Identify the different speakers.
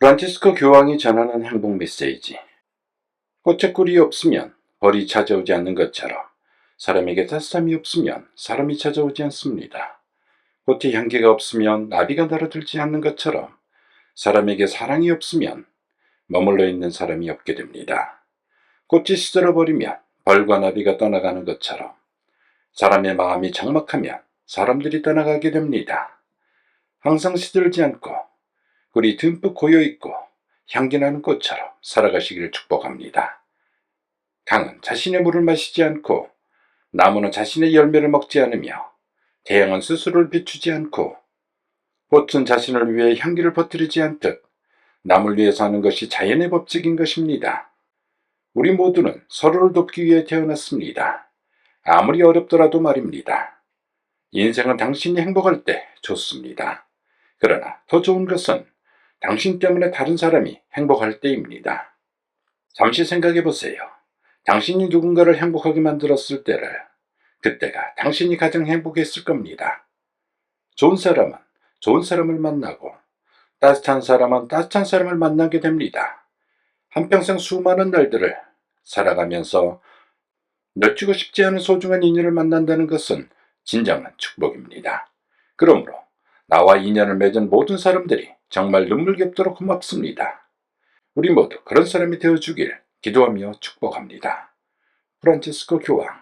Speaker 1: 프란치스코 교황이 전하는 행복 메시지. 꽃에 꿀이 없으면 벌이 찾아오지 않는 것처럼 사람에게 따뜻함이 없으면 사람이 찾아오지 않습니다. 꽃에 향기가 없으면 나비가 날아들지 않는 것처럼 사람에게 사랑이 없으면 머물러 있는 사람이 없게 됩니다. 꽃이 시들어 버리면 벌과 나비가 떠나가는 것처럼 사람의 마음이 적막하면 사람들이 떠나가게 됩니다. 항상 시들지 않고 꿀이 듬뿍 고여 있고 향기 나는 꽃처럼 살아가시기를 축복합니다. 강은 자신의 물을 마시지 않고 나무는 자신의 열매를 먹지 않으며 태양은 스스로를 비추지 않고 꽃은 자신을 위해 향기를 퍼뜨리지 않듯 남을 위해 사는 것이 자연의 법칙인 것입니다. 우리 모두는 서로를 돕기 위해 태어났습니다. 아무리 어렵더라도 말입니다. 인생은 당신이 행복할 때 좋습니다. 그러나 더 좋은 것은 당신 때문에 다른 사람이 행복할 때입니다. 잠시 생각해 보세요. 당신이 누군가를 행복하게 만들었을 때를, 그때가 당신이 가장 행복했을 겁니다. 좋은 사람은 좋은 사람을 만나고, 따뜻한 사람은 따뜻한 사람을 만나게 됩니다. 한평생 수많은 날들을 살아가면서 놓치고 싶지 않은 소중한 인연을 만난다는 것은 진정한 축복입니다. 그러므로 나와 인연을 맺은 모든 사람들이 정말 눈물 겹도록 고맙습니다. 우리 모두 그런 사람이 되어주길 기도하며 축복합니다. 프란치스코 교황